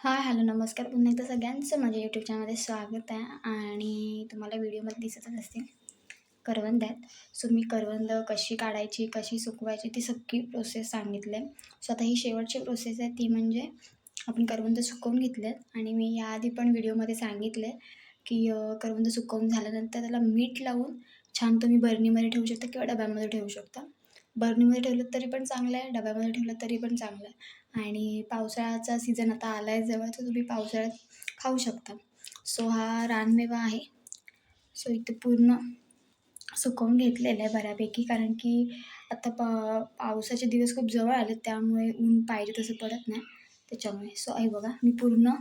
Hi hello नमस्कार पुन्हा एकदा सगळ्यांचं. माझ्या यूट्यूब चॅनलमध्ये स्वागत आहे आणि तुम्हाला व्हिडिओमध्ये दिसतच असतील करवंद. आहेत सो मी करवंद कशी काढायची कशी सुकवायची ती सगळी प्रोसेस सांगितले सो आता ही शेवटची प्रोसेस आहे ती म्हणजे आपण करवंद सुकवून घेतले. आणि मी याआधी पण व्हिडिओमध्ये सांगितले की करवंद सुकवून झाल्यानंतर त्याला मीठ लावून छान तुम्ही बर्नीमध्ये ठेवू शकता किंवा डब्यामध्ये ठेवू शकता. बर्नीमध्ये ठेवलं तरी पण चांगलं आहे डब्यामध्ये ठेवलं तरी पण चांगलं आहे. आणि पावसाळ्याचा सीझन आता आला आहे जवळ तर तुम्ही पावसाळ्यात खाऊ शकता. सो हा रानमेवा आहे. सो इथे पूर्ण सुकवून घेतलेलं आहे बऱ्यापैकी कारण की आता पा पावसाचे दिवस खूप जवळ आले त्यामुळे ऊन पाहिजे तसं पडत नाही. त्याच्यामुळे सो आहे बघा मी पूर्ण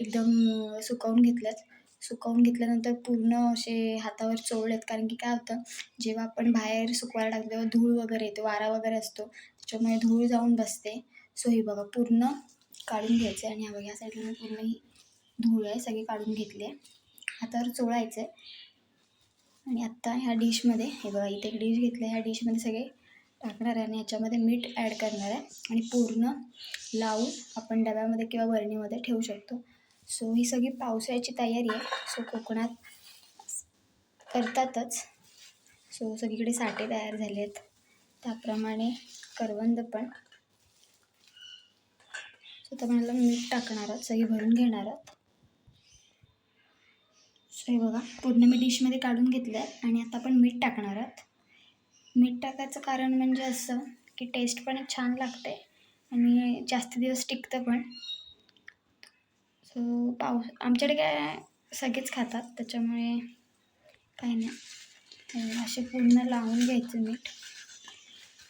एकदम सुकवून घेतल्यात सुकवून घेतल्यानंतर पूर्ण असे हातावर चोळलेत कारण की काय होतं जेव्हा आपण बाहेर सुकवायला टाकतो तेव्हा धूळ वगैरे येतो वारा वगैरे असतो. त्याच्यामुळे धूळ जाऊन बसते. सो ही बघा पूर्ण काढून घ्यायचं आहे आणि हा बघा या साईडला पूर्ण ही धूळ आहे सगळी काढून घेतली आहे. हातावर चोळायचं आहे आणि आत्ता ह्या डिशमध्ये हे बघा इथे एक डिश घेतलं आहे. ह्या डिशमध्ये सगळे टाकणार आहे आणि ह्याच्यामध्ये मीठ ॲड करणार आहे. आणि पूर्ण लावून आपण डब्यामध्ये किंवा बरणीमध्ये ठेवू शकतो. सो ही सगळी पावसाळ्याची तयारी आहे. सो कोकणात करतातच. सो सगळीकडे साठे तयार झाले आहेत त्याप्रमाणे करवंद पण तर मला मीठ टाकणार आहात सगळी भरून घेणार आहात. सो हे बघा पूर्ण मी डिशमध्ये काढून घेतलं आहे आणि आता आपण मीठ टाकणार आहात. मीठ टाकायचं कारण म्हणजे असं की टेस्ट पण छान लागते आणि जास्त दिवस टिकतं पण. सो पाऊस आमच्याकडे काय सगळेच खातात त्याच्यामुळे काही नाही. असे पूर्ण लावून घ्यायचं मीठ.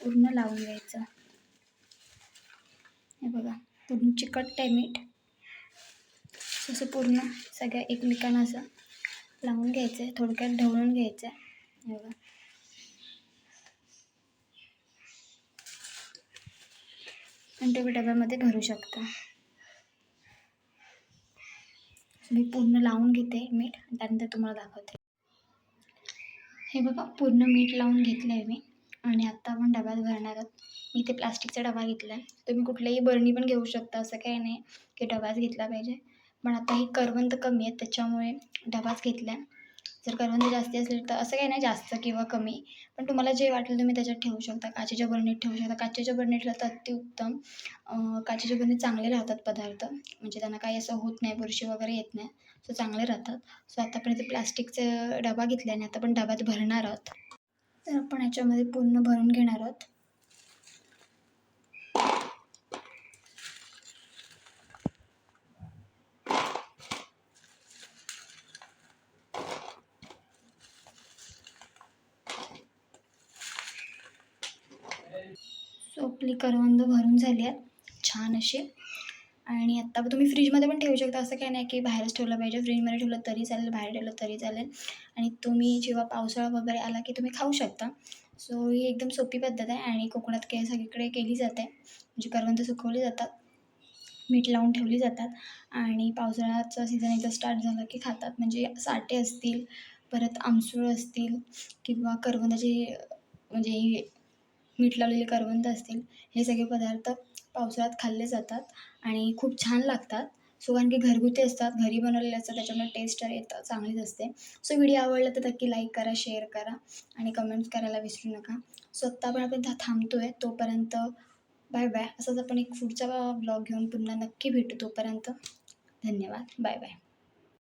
पूर्ण लावून घ्यायचं. हे बघा. पूर्ण चिकट आहे मीठ. असं पूर्ण सगळ्या एकमेकांना असं लावून घ्यायचं आहे थोडक्यात ढवळून घ्यायचं आहे. हे बघा. आणि तुम्ही डब्यामध्ये भरू शकता. मी पूर्ण लावून घेते मीठ त्यानंतर तुम्हाला दाखवते. हे बघा पूर्ण मीठ लावून घेतलं आहे मी. आणि आत्ता आपण डब्यात भरणार आहोत. मी इथे प्लास्टिकचा डबा घेतला आहे तुम्ही कुठल्याही बरणी पण घेऊ शकता असं काही नाही की डबाच घेतला पाहिजे. पण आता ही करवंद कमी आहेत त्याच्यामुळे डबाच घेतला आहे जर करवंद जास्त असले तर असं काही नाही जास्त किंवा कमी. पण तुम्हाला जे वाटेल तुम्ही त्याच्यात ठेवू शकता. काचेच्या बरणीत ठेवू शकता. काचेच्या बरणीत ठेवलं तर अतिउत्तम. काचेच्या बरणीत चांगले राहतात पदार्थ. म्हणजे त्यांना काही असं होत नाही बुरशी वगैरे येत नाही. सो चांगले राहतात. सो आता आपण इथे प्लास्टिकचा डबा घेतला आणि आता आपण डब्यात भरणार आहोत. तर आपण याच्यामध्ये पूर्ण भरून घेणार आहोत. सोपली करवंद भरून झाली आहेत. छान अशी. आणि आत्ता तुम्ही फ्रीजमध्ये पण ठेवू शकता. असं काही नाही की बाहेरच ठेवलं पाहिजे. फ्रीजमध्ये ठेवलं तरी चालेल बाहेर ठेवलं तरी चालेल. आणि तुम्ही जेव्हा पावसाळा वगैरे आला की तुम्ही खाऊ शकता. सो ही एकदम सोपी पद्धत आहे आणि कोकणात के सगळीकडे केली जाते. म्हणजे करवंद सुकवली जातात मीठ लावून ठेवली जातात आणि पावसाळ्याचा सीझन एकदा स्टार्ट झाला की खातात. म्हणजे साठे असतील परत आमसूळ असतील किंवा करवंदाचे म्हणजे मीठ लावलेले करवंद असतील हे सगळे पदार्थ पावसाळ्यात खाल्ले जातात आणि खूप छान लागतात. सो कारण की घरगुती असतात घरी बनवलेले असतात त्याच्यामुळे टेस्ट येतं चांगलीच असते. सो व्हिडिओ आवडला तर नक्की लाईक करा शेअर करा आणि कमेंट्स करायला विसरू नका. सो आत्ता आपण आपण थांबतो आहे तोपर्यंत बाय बाय असंच आपण एक पुढचा ब्लॉग घेऊन पुन्हा नक्की भेटू तोपर्यंत. धन्यवाद. Bye bye